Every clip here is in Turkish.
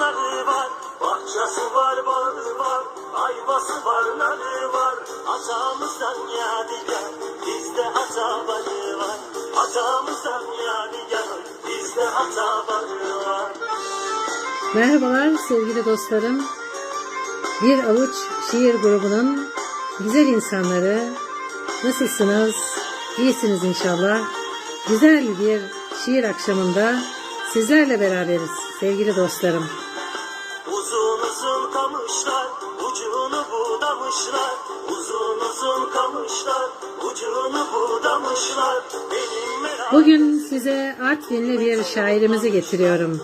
Narı var, bahçesi var, ayvası var, narı var. Atamızdan yadigar, bizde atabarı var. Atamızdan yadigar, bizde atabarı var. Merhabalar sevgili dostlarım. Bir avuç şiir grubunun güzel insanları. Nasılsınız? İyisiniz inşallah. Güzel bir şiir akşamında sizlerle beraberiz sevgili dostlarım. Kamışlar, ucunu budamışlar. Uzun uzun kamışlar, ucunu budamışlar. Bugün size Artvinli bir şairimizi getiriyorum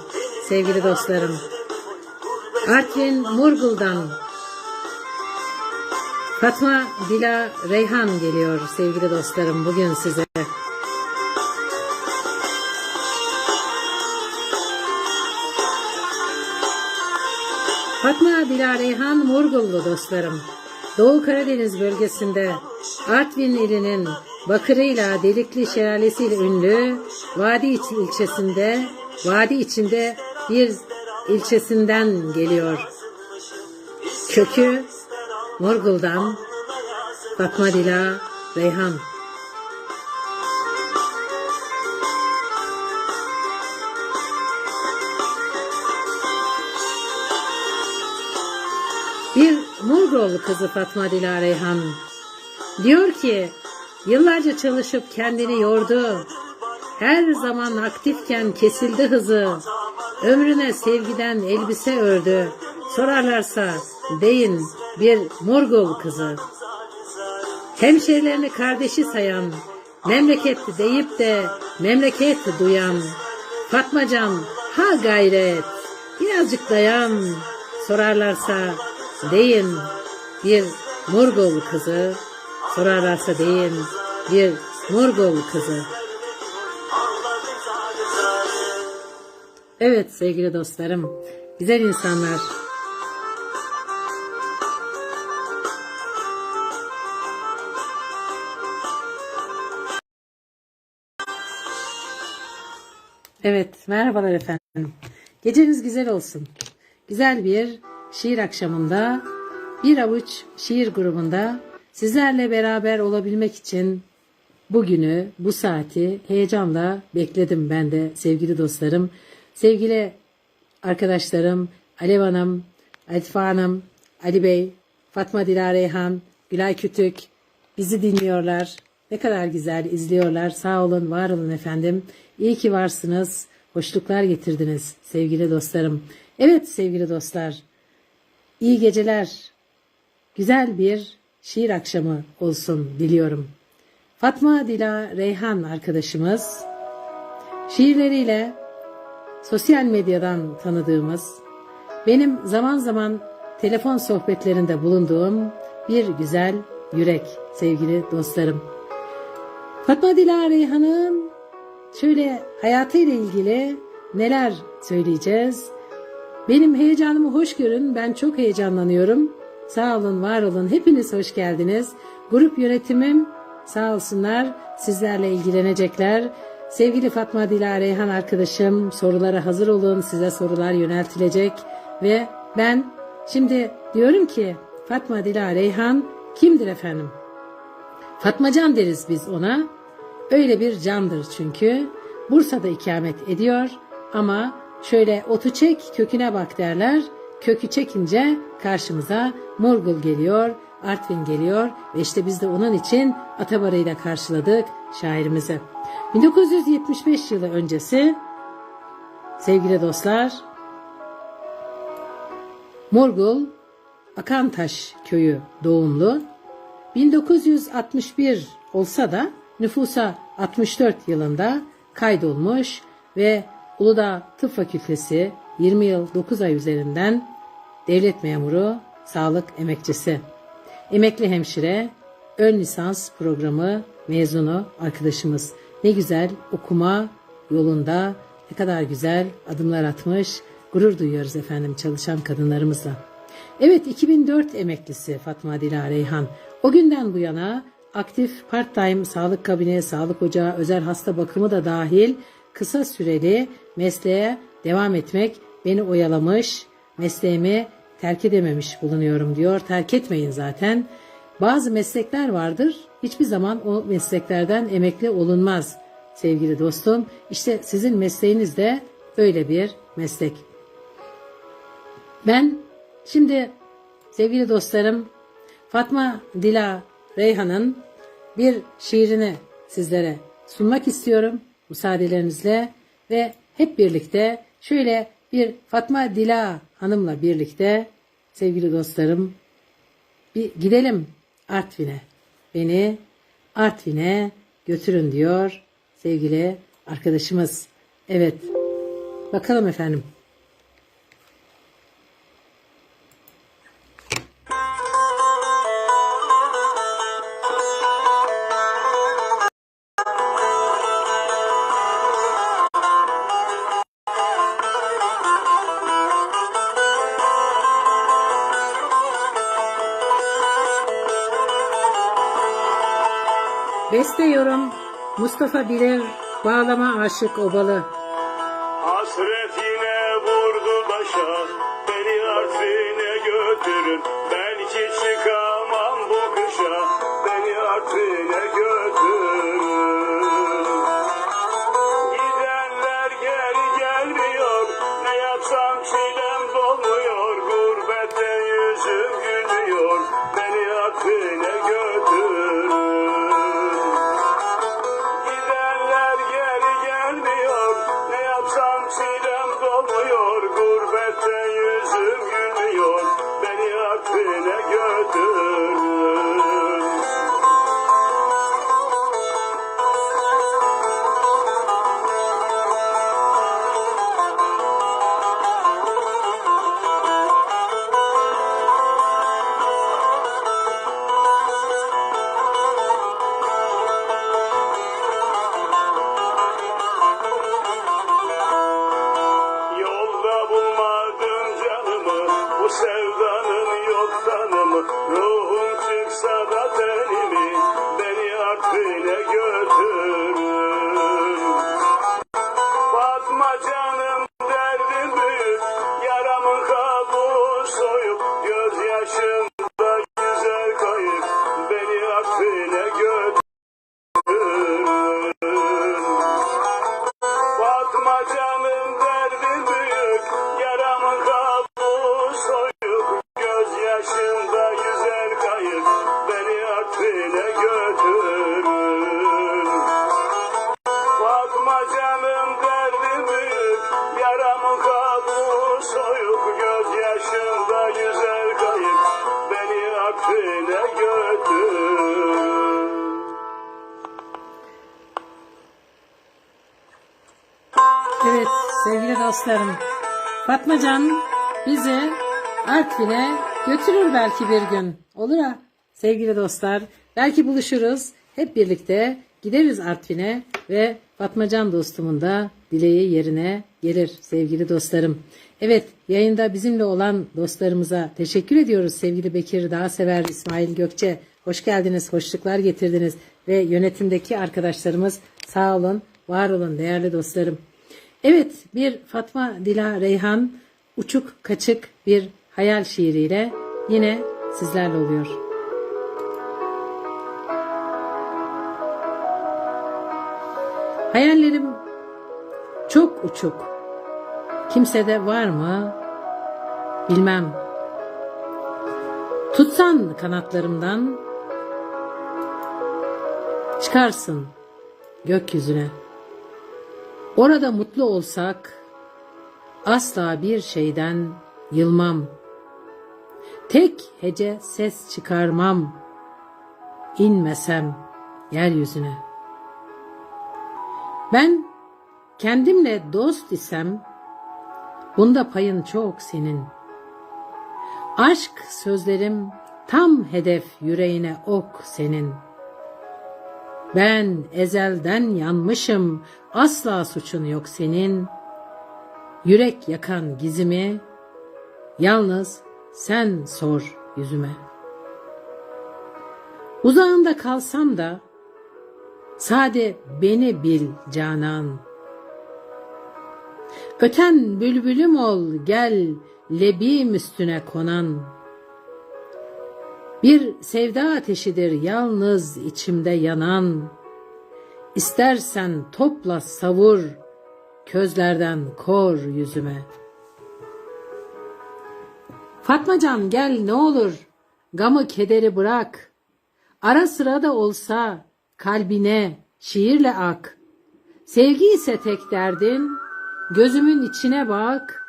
sevgili dostlarım. Artvin Murgul'dan Fatma Dila Reyhan geliyor sevgili dostlarım bugün size. Fatma Dila Reyhan Murgullu dostlarım. Doğu Karadeniz bölgesinde Artvin ilinin Bakırı'yla Delikli Şelalesi'yle ünlü Vadi ilçesinde Vadi içinde bir ilçesinden geliyor. Kökü Murgul'dan Fatma Dila Reyhan. Murgul kızı Fatma Dila Reyhan. Diyor ki yıllarca çalışıp kendini yordu. Her zaman aktifken kesildi hızı. Ömrüne sevgiden elbise ördü. Sorarlarsa deyin bir Murgul kızı. Hemşerilerini kardeşi sayan, memleket deyip de memleket duyan. Fatmacan ha gayret, birazcık dayan. Sorarlarsa deyin bir Murgul kızı. Sorarlarsa deyin bir Murgul kızı. Evet sevgili dostlarım, güzel insanlar. Evet, merhabalar efendim. Geceniz güzel olsun. Güzel bir şiir akşamında, bir avuç şiir grubunda sizlerle beraber olabilmek için bugünü, bu saati heyecanla bekledim ben de sevgili dostlarım. Sevgili arkadaşlarım Alev Hanım, Atife Hanım, Ali Bey, Fatma Dila Reyhan, Gülay Kütük bizi dinliyorlar. Ne kadar güzel izliyorlar. Sağ olun, var olun efendim. İyi ki varsınız. Hoşluklar getirdiniz sevgili dostlarım. Evet sevgili dostlar. İyi geceler. Güzel bir şiir akşamı olsun diliyorum. Fatma Dila Reyhan arkadaşımız şiirleriyle sosyal medyadan tanıdığımız, benim zaman zaman telefon sohbetlerinde bulunduğum bir güzel yürek sevgili dostlarım. Fatma Dila Reyhan'ın şöyle hayatıyla ilgili neler söyleyeceğiz? Benim heyecanımı hoş görün. Ben çok heyecanlanıyorum. Sağ olun, var olun. Hepiniz hoş geldiniz. Grup yönetimim sağ olsunlar. Sizlerle ilgilenecekler. Sevgili Fatma Dila Reyhan arkadaşım sorulara hazır olun. Size sorular yöneltilecek. Ve ben şimdi diyorum ki Fatma Dila Reyhan kimdir efendim? Fatmacan deriz biz ona. Öyle bir candır çünkü. Bursa'da ikamet ediyor ama şöyle otu çek köküne bak derler. Kökü çekince karşımıza Murgul geliyor, Artvin geliyor ve işte biz de onun için Atabarı'yla karşıladık şairimizi. 1975 yılı öncesi sevgili dostlar Murgul Akantaş köyü doğumlu 1961 olsa da nüfusa 64 yılında kaydolmuş ve Uludağ Tıp Fakültesi 20 yıl 9 ay üzerinden devlet memuru, sağlık emekçisi, emekli hemşire, ön lisans programı mezunu arkadaşımız. Ne güzel okuma yolunda ne kadar güzel adımlar atmış. Gurur duyuyoruz efendim çalışan kadınlarımızla. Evet 2004 emeklisi Fatma Dila Reyhan. O günden bu yana aktif part-time sağlık kabine, sağlık ocağı, özel hasta bakımı da dahil kısa süreli mesleğe devam etmek beni oyalamış, mesleğimi terk edememiş bulunuyorum diyor. Terk etmeyin zaten. Bazı meslekler vardır. Hiçbir zaman o mesleklerden emekli olunmaz sevgili dostum. İşte sizin mesleğiniz de böyle bir meslek. Ben şimdi sevgili dostlarım Fatma Dila Reyhan'ın bir şiirini sizlere sunmak istiyorum müsaadelerinizle ve hep birlikte şöyle bir Fatma Dila Hanım'la birlikte sevgili dostlarım bir gidelim Artvin'e. Beni Artvin'e götürün diyor sevgili arkadaşımız. Evet. Bakalım efendim. Mustafa Bilir Bağlama Aşık Obalı sevdanın yok tanımı Ruhum çıksa da Beni Evet sevgili dostlarım. Fatmacan bizi Artvin'e götürür belki bir gün. Olur ha sevgili dostlar. Belki buluşuruz. Hep birlikte gideriz Artvin'e ve Fatmacan dostumun da dileği yerine gelir sevgili dostlarım. Evet yayında bizimle olan dostlarımıza teşekkür ediyoruz sevgili Bekir Dağsever, İsmail Gökçe. Hoş geldiniz, hoşluklar getirdiniz ve yönetimdeki arkadaşlarımız sağ olun, var olun değerli dostlarım. Evet bir Fatma Dila Reyhan uçuk kaçık bir hayal şiiriyle yine sizlerle oluyor. Hayallerim çok uçuk. Kimsede var mı? Bilmem. Tutsan kanatlarımdan çıkarsın gökyüzüne. Orada mutlu olsak asla bir şeyden yılmam. Tek hece ses çıkarmam. inmesem yeryüzüne. Ben kendimle dost isem bunda payın çok senin. Aşk sözlerim tam hedef yüreğine ok senin.'' Ben ezelden yanmışım, asla suçun yok senin. Yürek yakan gizimi, yalnız sen sor yüzüme. Uzağında kalsam da, sade beni bil canan. Öten bülbülüm ol gel lebim üstüne konan. Bir sevda ateşidir yalnız içimde yanan. İstersen topla savur, közlerden kor yüzüme. Fatmacan gel ne olur, gamı kederi bırak. Ara sıra da olsa kalbine şiirle ak. Sevgi ise tek derdin, gözümün içine bak.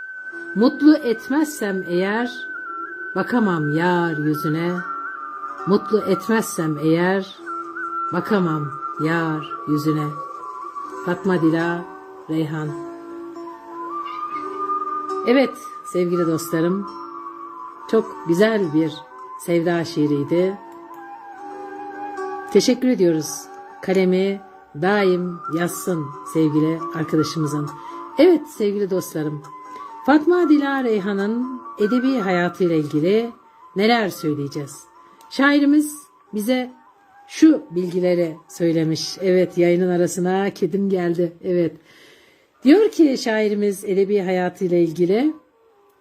Mutlu etmezsem eğer, bakamam yar yüzüne. Mutlu etmezsem eğer, bakamam yar yüzüne. Fatma Dila Reyhan Evet sevgili dostlarım, çok güzel bir sevda şiiriydi. Teşekkür ediyoruz. Kalemi daim yazsın sevgili arkadaşımızın. Evet sevgili dostlarım. Fatma Dila Reyhan'ın edebi hayatıyla ilgili neler söyleyeceğiz? Şairimiz bize şu bilgileri söylemiş. Evet yayının arasına kedim geldi. Evet. Diyor ki şairimiz edebi hayatıyla ilgili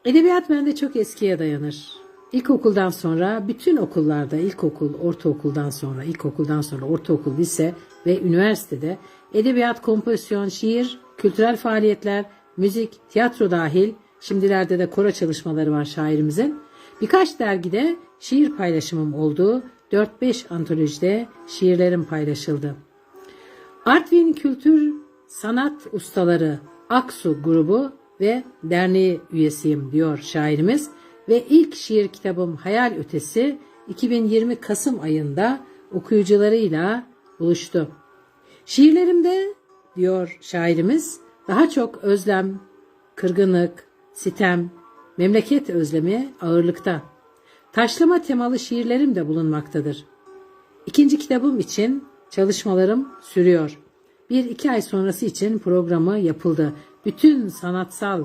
Edebiyat bende çok eskiye dayanır. İlkokuldan sonra bütün okullarda, ilkokul, ortaokuldan sonra, ilkokuldan sonra ortaokul, lise ve üniversitede edebiyat, kompozisyon, şiir, kültürel faaliyetler, müzik, tiyatro dahil, şimdilerde de koro çalışmaları var şairimizin. Birkaç dergide şiir paylaşımım oldu. 4-5 antolojide şiirlerim paylaşıldı. Artvin Kültür Sanat Ustaları Aksu grubu ve derneği üyesiyim diyor şairimiz ve ilk şiir kitabım Hayal Ötesi 2020 Kasım ayında okuyucularıyla buluştu. Şiirlerimde diyor şairimiz daha çok özlem, kırgınlık, sitem, memleket özlemi ağırlıkta. Taşlama temalı şiirlerim de bulunmaktadır. İkinci kitabım için çalışmalarım sürüyor. Bir iki ay sonrası için programı yapıldı. Bütün sanatsal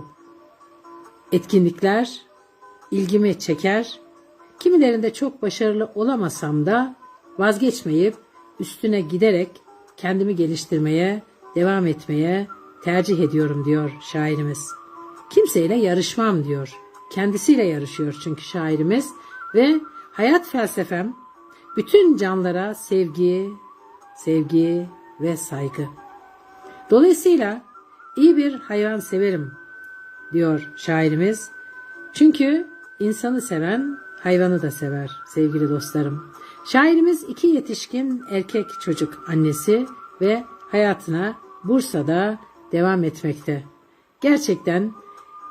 etkinlikler ilgimi çeker. Kimilerinde çok başarılı olamasam da vazgeçmeyip üstüne giderek kendimi geliştirmeye, devam etmeye tercih ediyorum diyor şairimiz. Kimseyle yarışmam diyor. Kendisiyle yarışıyor çünkü şairimiz ve hayat felsefem bütün canlara sevgi, sevgi ve saygı. Dolayısıyla iyi bir hayvan severim diyor şairimiz. Çünkü insanı seven hayvanı da sever sevgili dostlarım. Şairimiz iki yetişkin erkek çocuk annesi ve hayatına Bursa'da devam etmekte. Gerçekten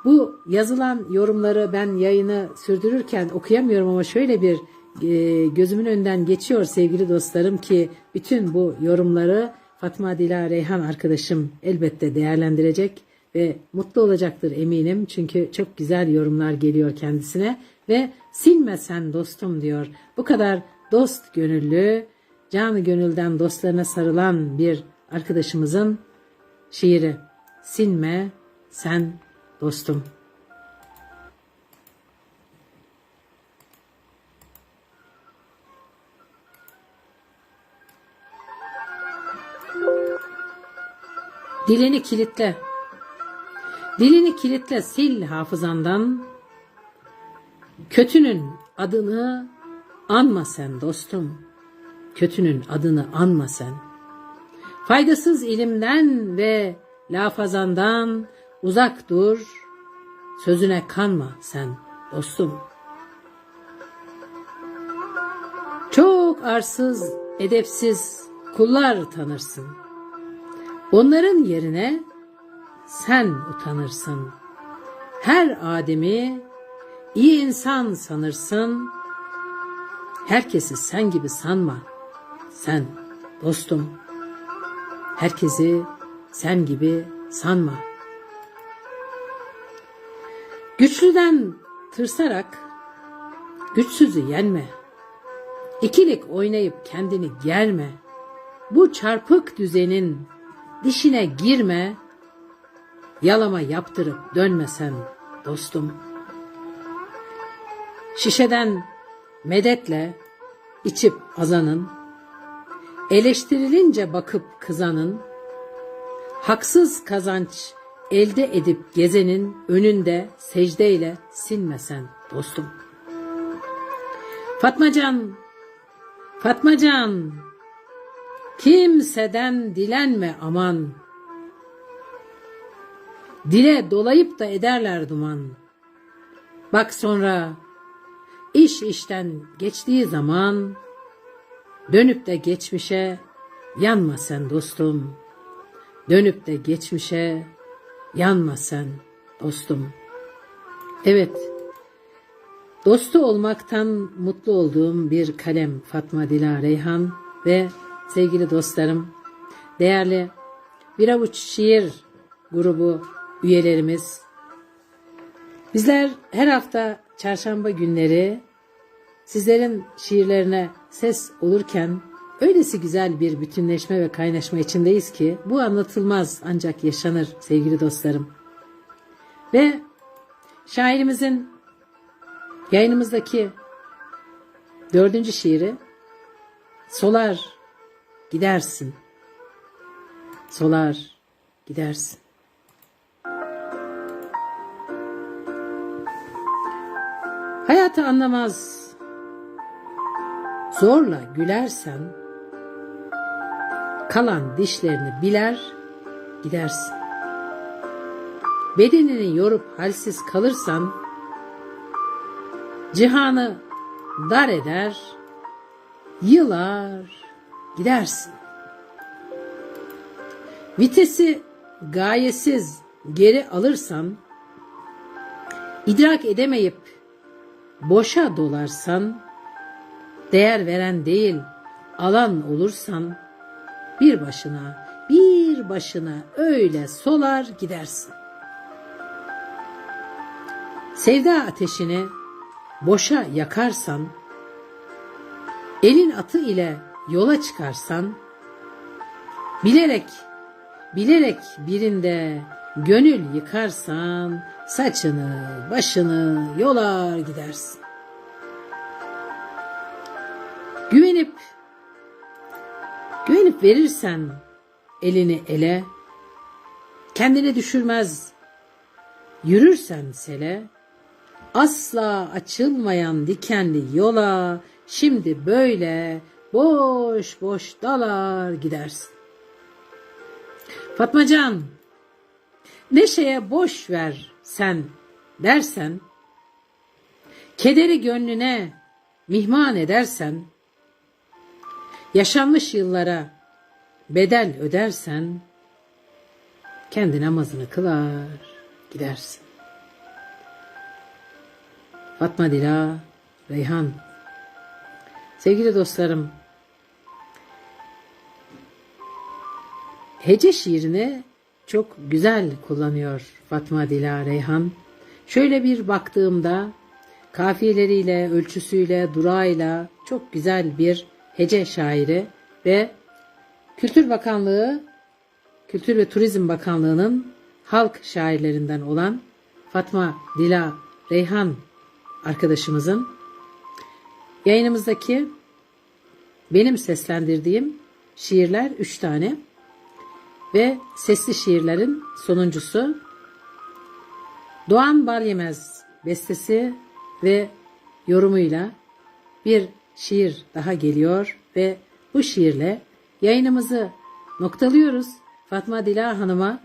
bu yazılan yorumları ben yayını sürdürürken okuyamıyorum ama şöyle bir e, gözümün önünden geçiyor sevgili dostlarım ki bütün bu yorumları Fatma Dila Reyhan arkadaşım elbette değerlendirecek ve mutlu olacaktır eminim. Çünkü çok güzel yorumlar geliyor kendisine ve silme sen dostum diyor. Bu kadar dost gönüllü, canı gönülden dostlarına sarılan bir arkadaşımızın şiiri. Silme sen dostum. Dilini kilitle. Dilini kilitle sil hafızandan. Kötünün adını anma sen dostum. Kötünün adını anma sen. Faydasız ilimden ve lafazandan uzak dur. Sözüne kanma sen dostum. Çok arsız, edepsiz kullar tanırsın. Onların yerine sen utanırsın. Her ademi iyi insan sanırsın. Herkesi sen gibi sanma. Sen dostum. Herkesi sen gibi sanma. Güçlüden tırsarak güçsüzü yenme. İkilik oynayıp kendini germe. Bu çarpık düzenin dişine girme, yalama yaptırıp dönmesen dostum. Şişeden medetle içip azanın, eleştirilince bakıp kızanın, haksız kazanç elde edip gezenin önünde secdeyle sinmesen dostum. Fatmacan, Fatmacan, kimseden dilenme aman. Dile dolayıp da ederler duman. Bak sonra iş işten geçtiği zaman dönüp de geçmişe yanma sen dostum. Dönüp de geçmişe yanma sen dostum. Evet. Dostu olmaktan mutlu olduğum bir kalem Fatma Dila Reyhan ve sevgili dostlarım, değerli bir avuç şiir grubu üyelerimiz. Bizler her hafta çarşamba günleri sizlerin şiirlerine ses olurken öylesi güzel bir bütünleşme ve kaynaşma içindeyiz ki bu anlatılmaz ancak yaşanır sevgili dostlarım. Ve şairimizin yayınımızdaki dördüncü şiiri Solar gidersin. Solar gidersin. Hayatı anlamaz. Zorla gülersen kalan dişlerini biler gidersin. Bedenini yorup halsiz kalırsan cihanı dar eder yılar gidersin. Vitesi gayesiz geri alırsan idrak edemeyip boşa dolarsan, değer veren değil, alan olursan, bir başına, bir başına öyle solar gidersin. Sevda ateşini boşa yakarsan, elin atı ile yola çıkarsan, bilerek, bilerek birinde gönül yıkarsan, saçını, başını yolar gidersin. Güvenip, güvenip verirsen elini ele, kendini düşürmez, yürürsen sele, asla açılmayan dikenli yola, şimdi böyle boş boş dalar gidersin. Fatmacan, neşeye boş ver sen dersen, kederi gönlüne mihman edersen, yaşanmış yıllara bedel ödersen, kendi namazını kılar gidersin. Fatma Dila Reyhan Sevgili dostlarım, hece şiirini çok güzel kullanıyor Fatma Dila Reyhan. Şöyle bir baktığımda kafiyeleriyle, ölçüsüyle, durağıyla çok güzel bir hece şairi ve Kültür Bakanlığı, Kültür ve Turizm Bakanlığı'nın halk şairlerinden olan Fatma Dila Reyhan arkadaşımızın yayınımızdaki benim seslendirdiğim şiirler üç tane ve sesli şiirlerin sonuncusu Doğan Balyemez bestesi ve yorumuyla bir şiir daha geliyor ve bu şiirle yayınımızı noktalıyoruz. Fatma Dila Hanım'a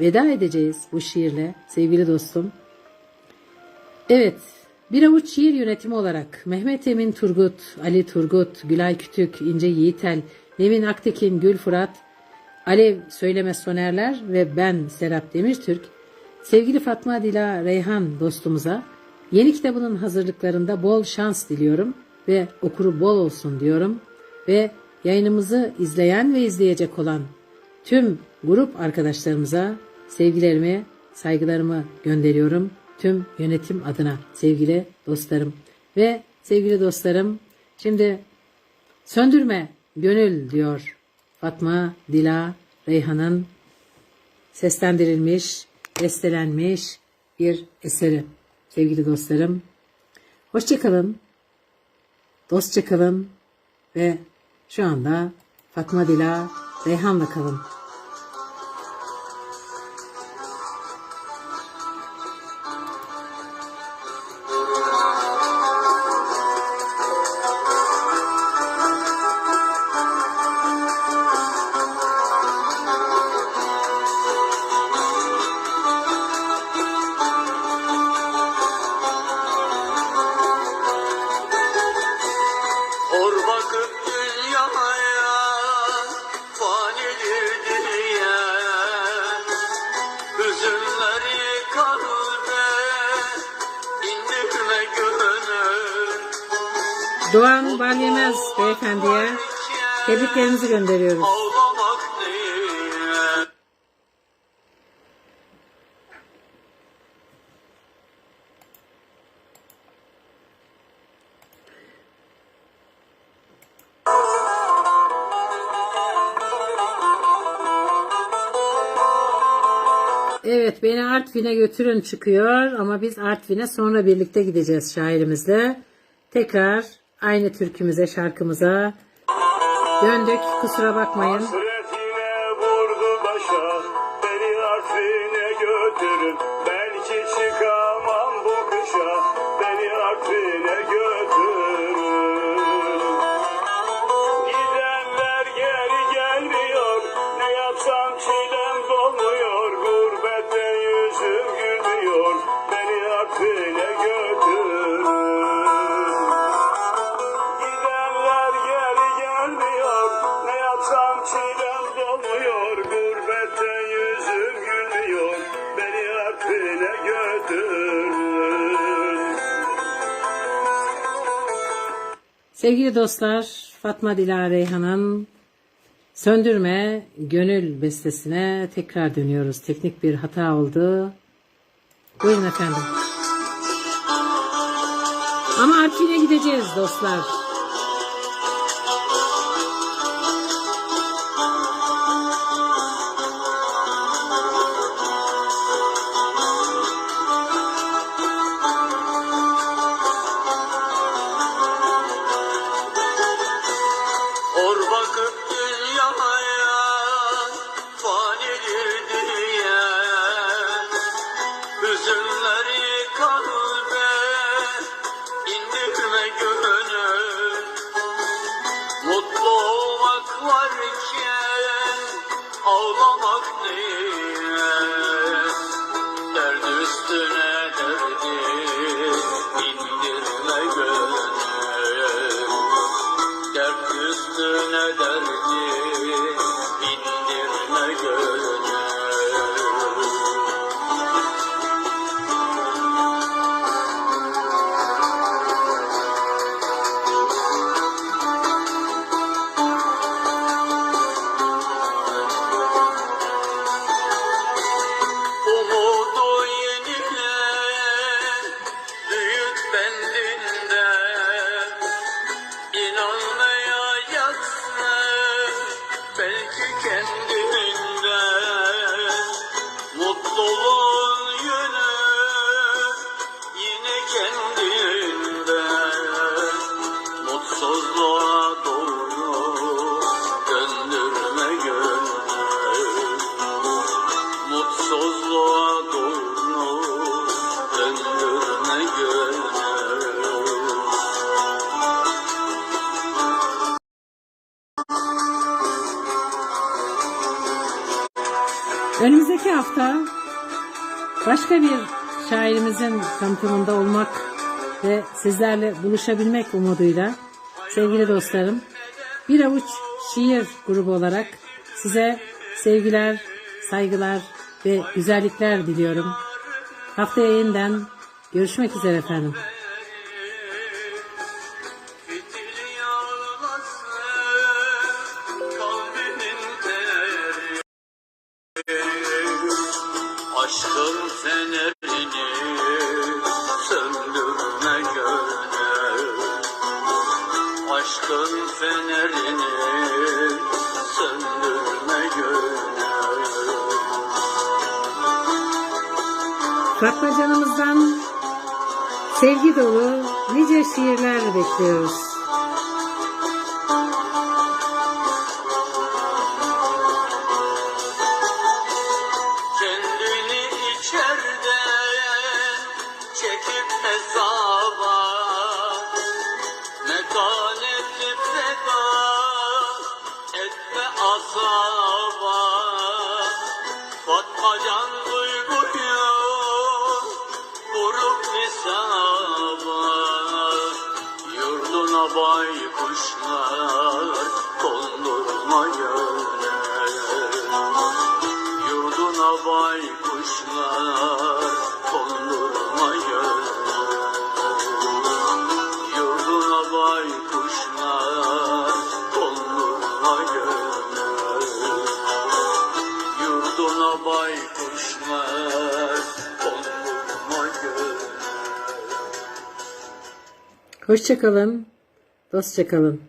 veda edeceğiz bu şiirle sevgili dostum. Evet, bir avuç şiir yönetimi olarak Mehmet Emin Turgut, Ali Turgut, Gülay Kütük, İnce Yiğitel, Nevin Aktekin, Gül Fırat, Alev Söyleme Sonerler ve ben Serap Demirtürk, sevgili Fatma Dila Reyhan dostumuza yeni kitabının hazırlıklarında bol şans diliyorum ve okuru bol olsun diyorum ve yayınımızı izleyen ve izleyecek olan tüm grup arkadaşlarımıza sevgilerimi, saygılarımı gönderiyorum. Tüm yönetim adına sevgili dostlarım ve sevgili dostlarım şimdi söndürme gönül diyor Fatma Dila Reyhan'ın seslendirilmiş, bestelenmiş bir eseri. Sevgili dostlarım, hoşçakalın, dostça kalın ve şu anda Fatma Dila Reyhan'la kalın. Doğan Balyemez beyefendiye tebriklerimizi gönderiyoruz. Evet beni Artvin'e götürün çıkıyor ama biz Artvin'e sonra birlikte gideceğiz şairimizle. Tekrar aynı türkümüze şarkımıza döndük kusura bakmayın. Sevgili dostlar Fatma Dila Reyhan'ın Söndürme Gönül bestesine tekrar dönüyoruz. Teknik bir hata oldu. Buyurun efendim. Ama Artvin'e gideceğiz dostlar. Ağlamak niye başka bir şairimizin tanıtımında olmak ve sizlerle buluşabilmek umuduyla sevgili dostlarım bir avuç şiir grubu olarak size sevgiler, saygılar ve güzellikler diliyorum. Haftaya yeniden görüşmek üzere efendim. Sevgi dolu nice şiirler bekliyoruz. Kendini içerden çekip hesaba Metanetli feda etme asaba Fatma can baykuşlar kondurma yöne Yurduna baykuşlar kondurma yöne Yurduna baykuşlar kondurma yöne Yurduna baykuşlar kondurma yöne Hoşçakalın. Dostça kalın.